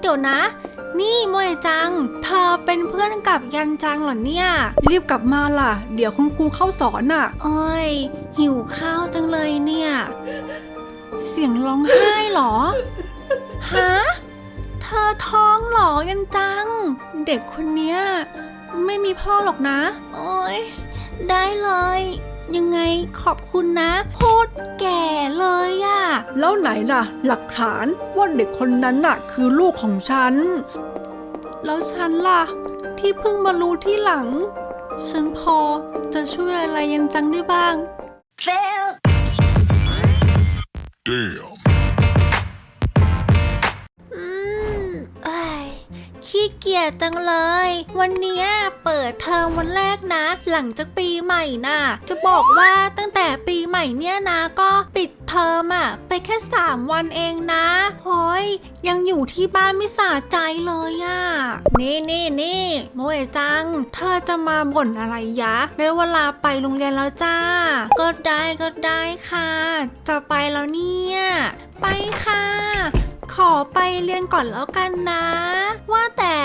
เดี๋ยวนะ นี่โมเอะจัง เธอเป็นเพื่อนกับยันจังเหรอเนี่ย รีบกลับมาล่ะ เดี๋ยวคุณครูเข้าสอนน่ะโอ้ย หิวข้าวจังเลยเนี่ย เสียงร้องไห้เหรอ ฮะ เธอท้องเหรอยันจัง เด็กคนเนี้ย ไม่มีพ่อหรอกนะ โอ้ยได้เลย ยังไงขอบคุณนะ โคตรแก่เลยอะแล้วไหนล่ะ หลักฐานว่าเด็กคนนั้นน่ะ คือลูกของฉัน แล้วฉันล่ะ ที่เพิ่งมารู้ที่หลัง ฉันพอจะช่วยอะไรยันจังได้บ้าง Damn. ขี้เกียจจังเลย วันนี้เปิดเทอมวันแรกนะ หลังจากปีใหม่น่ะ จะบอกว่าตั้งแต่ปีใหม่เนี่ยนะก็ปิดเทอมอะไปแค่ 3 วันเองนะโฮ้ยยังอยู่ที่บ้านไม่สะใจเลยอะนี่นี่นี่โมเอจัง เธอจะมาบ่นอะไรยะได้เวลาไปโรงเรียนแล้วจ้า ก็ได้ก็ได้ค่ะ จะไปแล้วเนี่ย ไปค่ะ ขอไปเรียนก่อนแล้วกันนะ ว่าแต่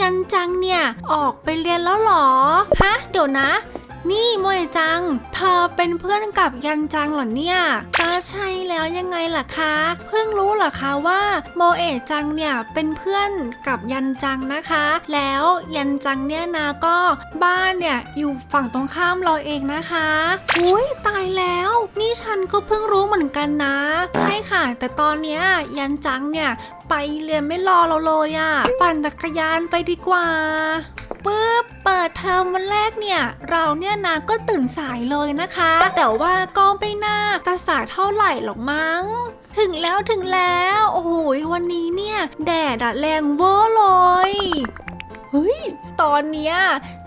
ยันจังเนี่ย ออกไปเรียนแล้วหรอ ฮะ เดี๋ยวนะ นี่โมเอจัง เธอเป็นเพื่อนกับยันจังเหรอเนี่ยก็ใช่แล้วยังไงล่ะคะ เพิ่งรู้เหรอคะว่าโมเอะจังเนี่ยเป็นเพื่อนกับยันจังนะคะ แล้วยันจังเนี่ยนะก็บ้านเนี่ยอยู่ฝั่งตรงข้ามเราเองนะคะ อุ้ยตายแล้ว นี่ฉันก็เพิ่งรู้เหมือนกันนะ ใช่ค่ะ แต่ตอนเนี้ยยันจังเนี่ยไปเรียนไม่รอเราเลยอะ ปั่นจักรยานไปดีกว่า ปุ๊บเปิดเทอมวันแรกเนี่ย เราเนี่ยนะก็ตื่นสายเลยนะคะ แต่ว่าก็ไม่น่าจะสายเท่าไหร่หรอกมั้ง ถึงแล้วถึงแล้ว โอ้โหวันนี้เนี่ย แดดอะแรงเวอร์เลยเฮ้ย ตอนเนี้ย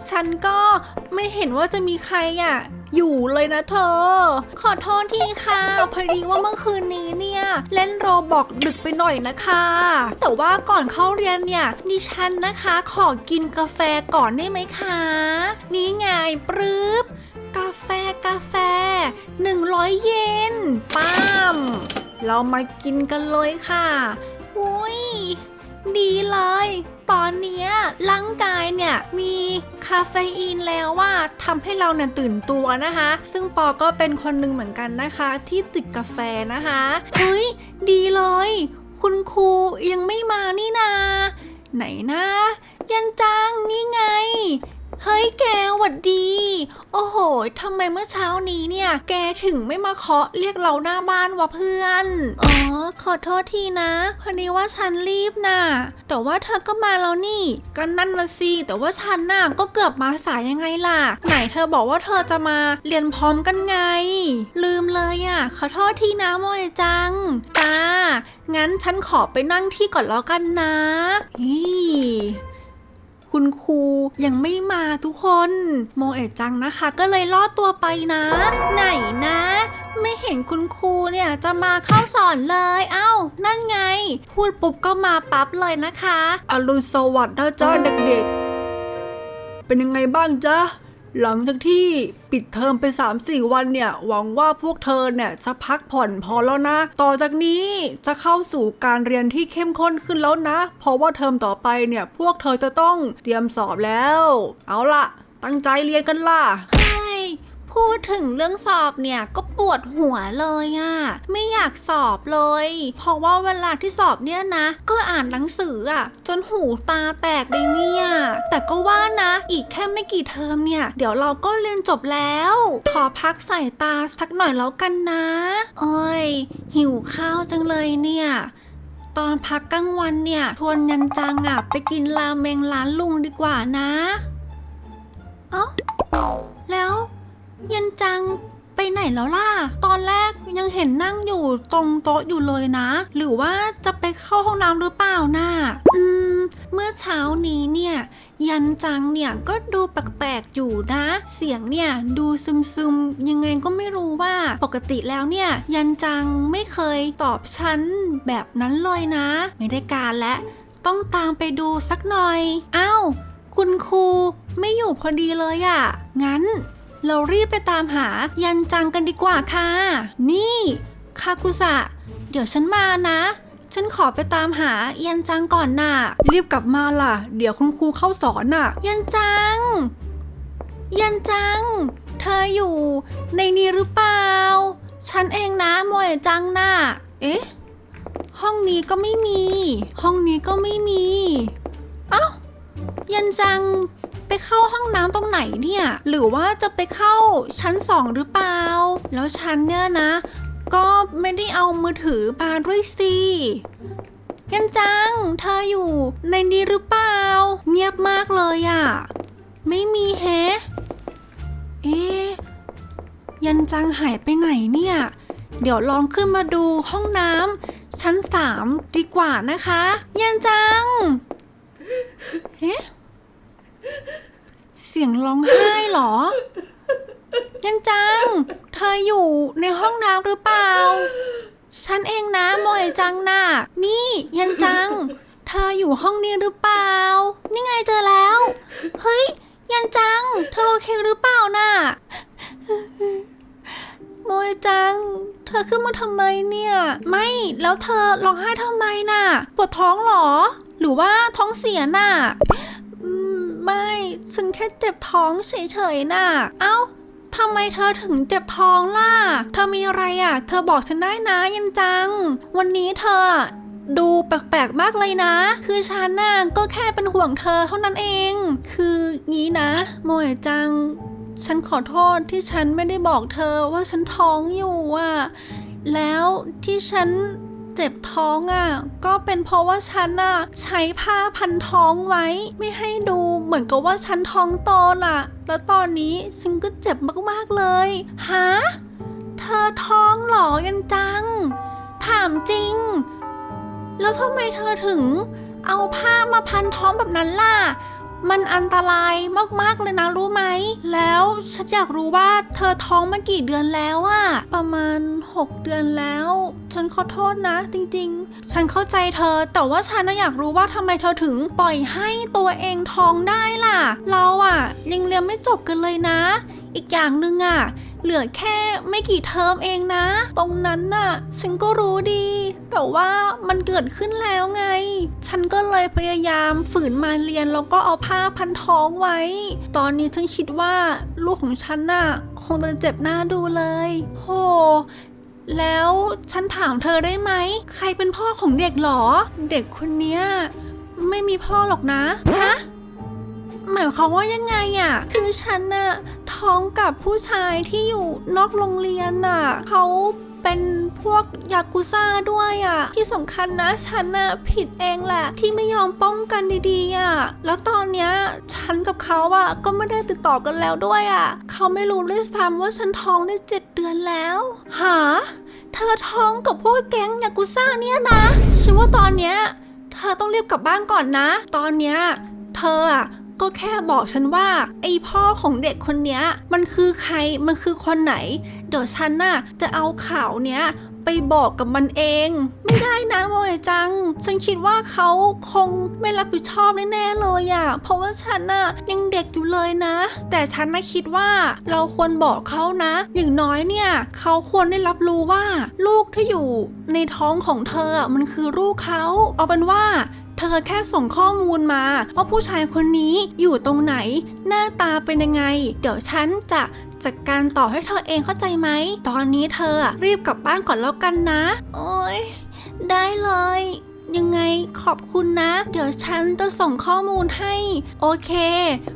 ฉันก็ไม่เห็นว่าจะมีใครอะ อยู่เลยนะเธอ ขอโทษทีค่ะพอดีว่าเมื่อคืนนี้เนี่ย เล่นโรบอกดึกไปหน่อยนะคะ แต่ว่าก่อนเข้าเรียนเนี่ยดิฉันนะคะ ขอกินกาแฟก่อนได้ไหมคะ นี่ไงปรึ๊บกาแฟกาแฟ 100 เยนป้าม เรามากินกันเลยค่ะอุ้ย ดีเลย ตอนเนี้ยร่างกายเนี่ยมีคาเฟอีนแล้วว่าทำให้เราเนี่ยตื่นตัวนะคะ ซึ่งปอก็เป็นคนหนึ่งเหมือนกันนะคะ ที่ติดกาแฟนะคะเฮ้ยดีเลย คุณครูยังไม่มานี่นา ไหนนะ ยันจังนี่ไง เฮ้ยแกหวัดดี โอ้โหทำไมเมื่อเช้านี้เนี่ย แกถึงไม่มาเคาะเรียกเราหน้าบ้านวะเพื่อน อ๋อ ขอโทษทีนะ พอดีว่าฉันรีบน่ะ แต่ว่าเธอก็มาแล้วนี่ก็นั่นนะสิ แต่ว่าฉันน่ะก็เกือบมาสายยังไงล่ะ ไหนเธอบอกว่าเธอจะมาเรียนพร้อมกันไง ลืมเลยอะ ขอโทษทีนะโมยจังจ้างั้นฉันขอไปนั่งที่ก่อนแล้วกันนะฮี่ ครูยังไม่มาทุกคน โมเอะจังนะคะ ก็เลยลอดตัวไปนะ ไหนนะ ไม่เห็นคุณครูเนี่ยจะมาเข้าสอนเลย เอ้า นั่นไง พูดปุ๊บก็มาปั๊บเลยนะคะอรุณสวัสดิ์นะจ๊ะเด็กๆ เป็นยังไงบ้างจ๊ะ หลังจากที่ปิดเทอมไป 3-4 วันเนี่ย หวังว่าพวกเธอเนี่ยจะพักผ่อนพอแล้วนะ ต่อจากนี้จะเข้าสู่การเรียนที่เข้มข้นขึ้นแล้วนะ เพราะว่าเทอมต่อไปเนี่ย พวกเธอจะต้องเตรียมสอบแล้ว เอาล่ะ ตั้งใจเรียนกันล่ะ พูดถึงเรื่องสอบเนี่ยก็ปวดหัวเลยอะ่ะ ไม่อยากสอบเลย เพราะว่าเวลาที่สอบเนี่ยนะ ก็อ่านหนังสืออะ่ะ จนหูตาแตกเลยเนี่ย แต่ก็ว่านะ อีกแค่ไม่กี่เทอมเนี่ย เดี๋ยวเราก็เรียนจบแล้ว ขอพักสายตาสักหน่อยแล้วกันนะโอ้ยหิวข้าวจังเลยเนี่ยตอนพักกลางวันเนี่ยชวนยันจังอะไปกินราเมงร้านลุงดีกว่านะ เอ้า แล้ว ยันจังไปไหนแล้วล่ะ ตอนแรกยังเห็นนั่งอยู่ตรงโต๊ะอยู่เลยนะ หรือว่าจะไปเข้าห้องน้ำหรือเปล่าน่ะอืม เมื่อเช้านี้เนี่ย ยันจังเนี่ยก็ดูแปลกๆอยู่นะ เสียงเนี่ยดูซึมๆ ยังไงก็ไม่รู้ว่าปกติแล้วเนี่ย ยันจังไม่เคยตอบฉันแบบนั้นเลยนะ ไม่ได้การและ ต้องตามไปดูสักหน่อย อ้าว คุณครูไม่อยู่พอดีเลยอะ่ะ งั้น เรารีบไปตามหายันจังกันดีกว่าค่ะ นี่คากุสะเดี๋ยวฉันมานะ ฉันขอไปตามหายันจังก่อนน่ะ รีบกลับมาล่ะ เดี๋ยวคุณครูเข้าสอนน่ะ ยันจัง ยันจัง เธออยู่ในนี้หรือเปล่า ฉันเองนะโมยจังน่ะ เอ๊ะ ห้องนี้ก็ไม่มี ห้องนี้ก็ไม่มี เอ้า ยันจัง ไปเข้าห้องน้ำตรงไหนเนี่ย หรือว่าจะไปเข้าชั้นสองหรือเปล่า แล้วฉันเนี่ยนะ ก็ไม่ได้เอามือถือมาด้วยสิยันจัง เธออยู่ในนี้หรือเปล่า เงียบมากเลยอะ่ะ ไม่มีแฮะเอ๊ยันจังหายไปไหนเนี่ย เดี๋ยวลองขึ้นมาดูห้องน้ำชั้นสามดีกว่านะคะ ยันจังเอ๊ะ เสียงร้องไห้เหรอ ยันจัง เธออยู่ในห้องน้ำหรือเปล่า ฉันเองนะโมยจังน่ะ นี่ยันจัง เธออยู่ห้องนี้หรือเปล่า นี่ไงเจอแล้ว เฮ้ย ยันจัง เธอโอเคหรือเปล่าน่ะโมยจัง เธอขึ้นมาทำไมเนี่ย ไม่ แล้วเธอร้องไห้ทำไมน่ะ ปวดท้องเหรอ หรือว่าท้องเสียน่ะ ฉันแค่เจ็บท้องเฉยๆน่ะ เอ้าทำไมเธอถึงเจ็บท้องล่ะ เธอมีอะไรอะ เธอบอกฉันได้นะยันจัง วันนี้เธอดูแปลกๆมากเลยนะ คือฉันน่ะก็แค่เป็นห่วงเธอเท่านั้นเอง คืองี้นะโมยจัง ฉันขอโทษที่ฉันไม่ได้บอกเธอว่าฉันท้องอยู่อะแล้วที่ฉัน เจ็บท้องอะ ก็เป็นเพราะว่าฉันอะ ใช้ผ้าพันท้องไว้ ไม่ให้ดูเหมือนกับว่าฉันท้องโตล่ะ แล้วตอนนี้ฉันก็เจ็บมากๆเลยฮะเธอท้องหรอยันจัง ถามจริง แล้วทำไมเธอถึง เอาผ้ามาพันท้องแบบนั้นล่ะ มันอันตรายมากๆเลยนะรู้ไหม แล้วฉันอยากรู้ว่าเธอท้องมากี่เดือนแล้วอะประมาณ 6 เดือนแล้ว ฉันขอโทษนะ จริงๆ ฉันเข้าใจเธอ แต่ว่าฉันน่ะอยากรู้ว่าทำไมเธอถึงปล่อยให้ตัวเองท้องได้ล่ะ เราอะยังเรียนไม่จบกันเลยนะ อีกอย่างหนึ่งอะเหลือแค่ไม่กี่เทอมเองนะ ตรงนั้นน่ะ ฉันก็รู้ดี แต่ว่ามันเกิดขึ้นแล้วไง ฉันก็เลยพยายามฝืนมาเรียนแล้วก็เอาผ้าพันท้องไว้ ตอนนี้ฉันคิดว่าลูกของฉันน่ะ คงจะเจ็บหน้าดูเลย โหแล้วฉันถามเธอได้ไหม ใครเป็นพ่อของเด็กหรอ เด็กคนเนี้ยไม่มีพ่อหรอกนะ ฮะ หมายความว่ายังไงอะ่ะ คือฉันน่ะท้องกับผู้ชายที่อยู่นอกโรงเรียนน่ะเขาเป็นพวกยากุซ่าด้วยอะ่ะ ที่สำคัญนะฉันน่ะผิดเองแหละ ที่ไม่ยอมป้องกันดีๆอะ่ะ แล้วตอนเนี้ยฉันกับเขาอะ่ะก็ไม่ได้ติดต่อกันแล้วด้วยอะ่ะ เขาไม่รู้ด้วยซ้ำว่าฉันท้องได้เจ็ดเดือนแล้วหาเธอท้องกับพวกแก๊งยากุซ่าเนี่ยนะฉันว่าตอนเนี้ยเธอต้องรีบกลับบ้านก่อนนะ ตอนเนี้ยเธออะ ก็แค่บอกฉันว่า ไอพ่อของเด็กคนเนี้ย มันคือใครมันคือคนไหน เดี๋ยวฉันน่ะจะเอาข่าวเนี้ยไปบอกกับมันเอง ไม่ได้นะโมยจัง ฉันคิดว่าเขาคงไม่รับผิดชอบแน่ๆเลยอะเพราะว่าฉันน่ะยังเด็กอยู่เลยนะ แต่ฉันน่ะคิดว่าเราควรบอกเขานะ อย่างน้อยเนี่ย เขาควรได้รับรู้ว่า ลูกที่อยู่ในท้องของเธออะมันคือลูกเขาเอาเป็นว่า ธอแค่ส่งข้อมูลมาว่าผู้ชายคนนี้อยู่ตรงไหน หน้าตาเป็นยังไง เดี๋ยวฉันจะจัดการต่อให้เธอเองเข้าใจไหม ตอนนี้เธอรีบกลับบ้านก่อนแล้วกันนะ โอ้ยได้เลย ยังไงขอบคุณนะ เดี๋ยวฉันจะส่งข้อมูลให้ โอเค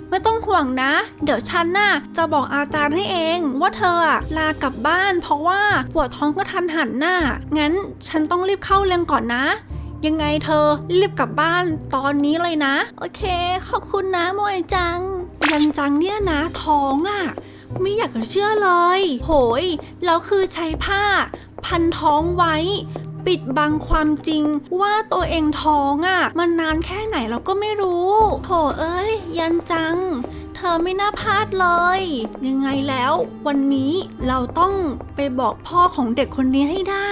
ไม่ต้องห่วงนะ เดี๋ยวฉันน่ะจะบอกอาจารย์ให้เอง ว่าเธออะลากลับบ้าน เพราะว่าปวดท้องกระทันหันหน่ะงั้นฉันต้องรีบเข้าเรียนก่อนนะ ยังไงเธอรีบกลับบ้านตอนนี้เลยนะ โอเค ขอบคุณนะโมยจัง ยันจังเนี่ยนะท้องอะ่ะ ไม่อยากจะเชื่อเลย โหยแล้วคือใช้ผ้า พันท้องไว้ ปิดบังความจริงว่าตัวเองท้องอะ่ะ มันนานแค่ไหนเราก็ไม่รู้โถเอ้ย ยันจัง เธอไม่น่าพลาดเลย ยังไงแล้ว วันนี้เราต้องไปบอกพ่อของเด็กคนนี้ให้ได้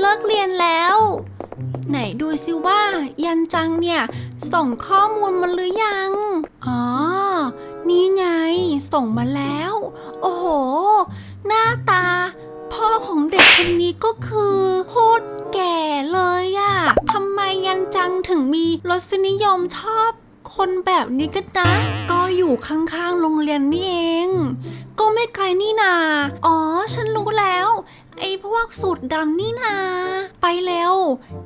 เลิกเรียนแล้ว ไหนดูสิว่า ยันจังเนี่ย ส่งข้อมูลมาหรือยัง อ๋อ นี่ไง ส่งมาแล้ว โอ้โห หน้าตา พ่อของเด็กคนนี้ก็คือโคตรแก่เลยอะทำไมยันจังถึงมีรสนิยมชอบคนแบบนี้กันนะ ก็อยู่ข้างๆ โรงเรียนนี่เอง ก็ไม่ไกลนี่นา อ๋อ ฉันรู้แล้ว ไอ้พวกสูตรดำนี่นาไปเร็ว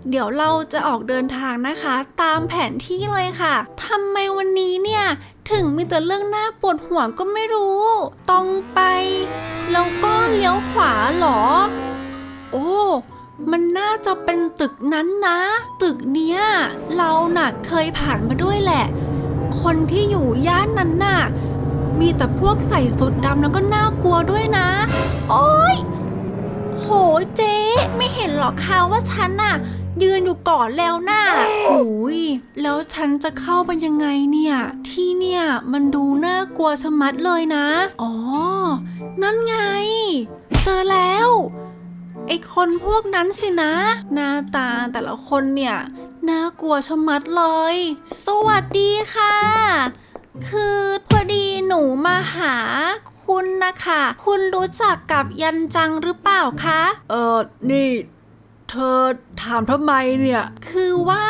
เดี๋ยวเราจะออกเดินทางนะคะ ตามแผนที่เลยค่ะทำไมวันนี้เนี่ย ถึงมีแต่เรื่องหน้าปวดหัวก็ไม่รู้ ต้องไป แล้วก็เลี้ยวขวาเหรอ โอ้มันน่าจะเป็นตึกนั้นนะ ตึกเนี้ย เราน่ะเคยผ่านมาด้วยแหละ คนที่อยู่ย่านนั้นน่ะ มีแต่พวกใส่สุดดำแล้วก็น่ากลัวด้วยนะ โอ๊ย โหเจ๊ไม่เห็นหรอกคะว่าฉันน่ะ ยืนอยู่ก่อนแล้วน่ะโอ้ยแล้วฉันจะเข้าไปยังไงเนี่ย ที่เนี่ยมันดูน่ากลัวชะมัดเลยนะ อ๋อ นั่นไง เจอแล้วไอ้คนพวกนั้นสินะ หน้าตาแต่ละคนเนี่ยน่ากลัวชะมัดเลย สวัสดีค่ะ คือพอดีหนูมาหา คุณนะคะ คุณรู้จักกับยันจังหรือเปล่าคะ เออนี่ เธอถามทำไมเนี่ย คือว่า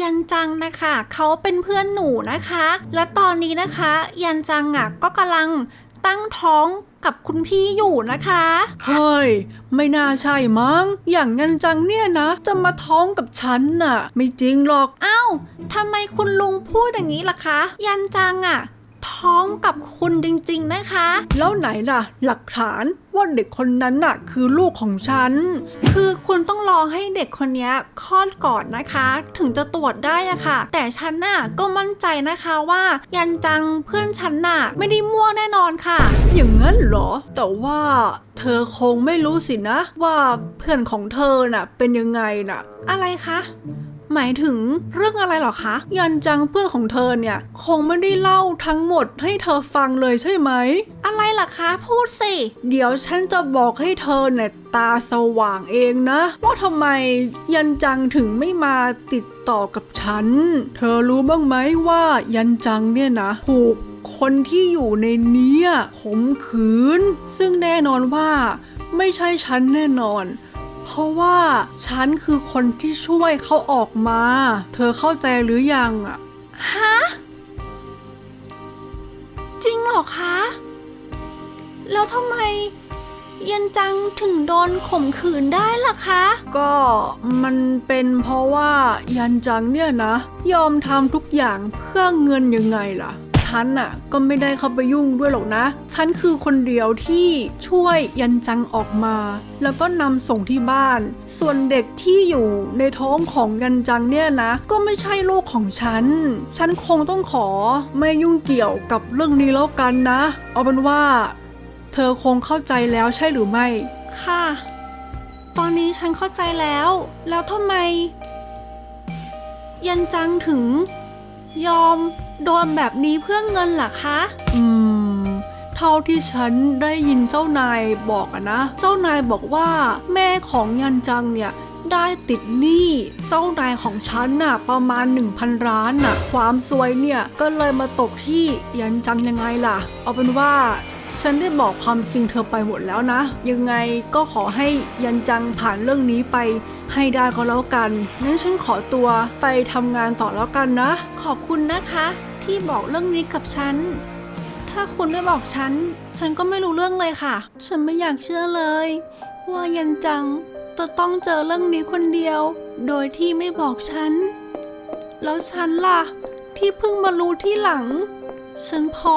ยันจังนะคะเขาเป็นเพื่อนหนูนะคะ และตอนนี้นะคะ ยันจังอะก็กำลังตั้งท้องกับคุณพี่อยู่นะคะ เฮ้ย ไม่น่าใช่มั้ง อย่างงันจังเนี่ยนะ จะมาท้องกับฉันน่ะ ไม่จริงหรอก อ้าวทำไมคุณลุงพูดอย่างนี้ล่ะคะ ยันจังอะ ท้องกับคุณจริงๆนะคะ แล้วไหนล่ะ หลักฐานว่าเด็กคนนั้นน่ะคือลูกของฉัน คือคุณต้องรอให้เด็กคนเนี้ยคลอดก่อนนะคะ ถึงจะตรวจได้อะค่ะ แต่ฉันน่ะก็มั่นใจนะคะว่า ยันจังเพื่อนฉันน่ะ ไม่ได้มั่วแน่นอนค่ะ อย่างนั้นเหรอ แต่ว่าเธอคงไม่รู้สินะ ว่าเพื่อนของเธอน่ะ เป็นยังไงน่ะ อะไรคะ หมายถึงเรื่องอะไรเหรอคะ ยันจังเพื่อนของเธอเนี่ยคงไม่ได้เล่าทั้งหมดให้เธอฟังเลยใช่ไหม อะไรล่ะคะพูดสิ เดี๋ยวฉันจะบอกให้เธอเนี่ยตาสว่างเองนะว่าทำไมยันจังถึงไม่มาติดต่อกับฉัน เธอรู้บ้างไหมว่ายันจังเนี่ยนะถูกคนที่อยู่ในเนี้ยข่มขืน ซึ่งแน่นอนว่าไม่ใช่ฉันแน่นอน เพราะว่าฉันคือคนที่ช่วยเขาออกมา เธอเข้าใจหรือยังอะฮะ จริงเหรอคะ แล้วทำไมยันจังถึงโดนข่มขืนได้ล่ะคะ ก็มันเป็นเพราะว่ายันจังเนี่ยนะ ยอมทำทุกอย่างเพื่อเงินยังไงล่ะ ฉันน่ะก็ไม่ได้เข้าไปยุ่งด้วยหรอกนะ ฉันคือคนเดียวที่ช่วยยันจังออกมา แล้วก็นำส่งที่บ้าน ส่วนเด็กที่อยู่ในท้องของยันจังเนี่ยนะ ก็ไม่ใช่ลูกของฉัน ฉันคงต้องขอไม่ยุ่งเกี่ยวกับเรื่องนี้แล้วกันนะ เอาเป็นว่า เธอคงเข้าใจแล้วใช่หรือไม่ ค่ะ ตอนนี้ฉันเข้าใจแล้ว แล้วทำไม ยันจังถึง ยอม โดนแบบนี้เพื่อเงินล่ะคะ อืม เท่าที่ฉันได้ยินเจ้านายบอกอะนะ เจ้านายบอกว่า แม่ของยันจังเนี่ยได้ติดหนี้เจ้านายของฉันน่ะประมาณ 1,000ล้านน่ะ ความซวยเนี่ยก็เลยมาตกที่ยันจังยังไงล่ะ เอาเป็นว่าฉันได้บอกความจริงเธอไปหมดแล้วนะ ยังไงก็ขอให้ยันจังผ่านเรื่องนี้ไป ให้ได้ก็แล้วกัน งั้นฉันขอตัวไปทำงานต่อแล้วกันนะ ขอบคุณนะคะ ที่บอกเรื่องนี้กับฉัน ถ้าคุณไม่บอกฉัน ฉันก็ไม่รู้เรื่องเลยค่ะ ฉันไม่อยากเชื่อเลย ว่ายันจังจะต้องเจอเรื่องนี้คนเดียว โดยที่ไม่บอกฉัน แล้วฉันล่ะ ที่เพิ่งมารู้ที่หลัง ฉันพอ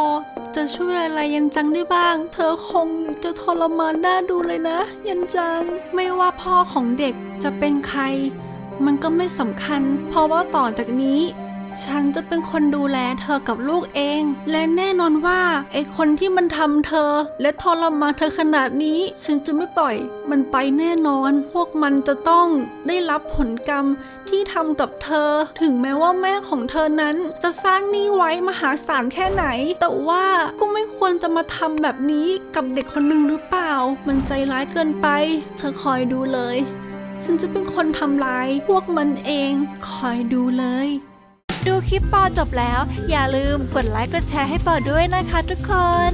จะช่วยอะไรยันจังได้บ้าง เธอคงจะทรมานน่าดูเลยนะ ยันจัง ไม่ว่าพ่อของเด็ก จะเป็นใคร มันก็ไม่สำคัญ เพราะว่าต่อจากนี้ ฉันจะเป็นคนดูแลเธอกับลูกเอง และแน่นอนว่าไอคนที่มันทำเธอ และทรมานเธอขนาดนี้ ฉันจะไม่ปล่อย มันไปแน่นอน พวกมันจะต้องได้รับผลกรรมที่ทำกับเธอ ถึงแม้ว่าแม่ของเธอนั้น จะสร้างหนี้ไว้มหาศาลแค่ไหน แต่ว่าก็ไม่ควรจะมาทำแบบนี้กับเด็กคนหนึ่งหรือเปล่า มันใจร้ายเกินไป เธอคอยดูเลย ฉันจะเป็นคนทำลายพวกมันเอง คอยดูเลย ดูคลิปปอจบแล้ว อย่าลืมกดไลค์กดแชร์ให้ปอด้วยนะคะทุกคน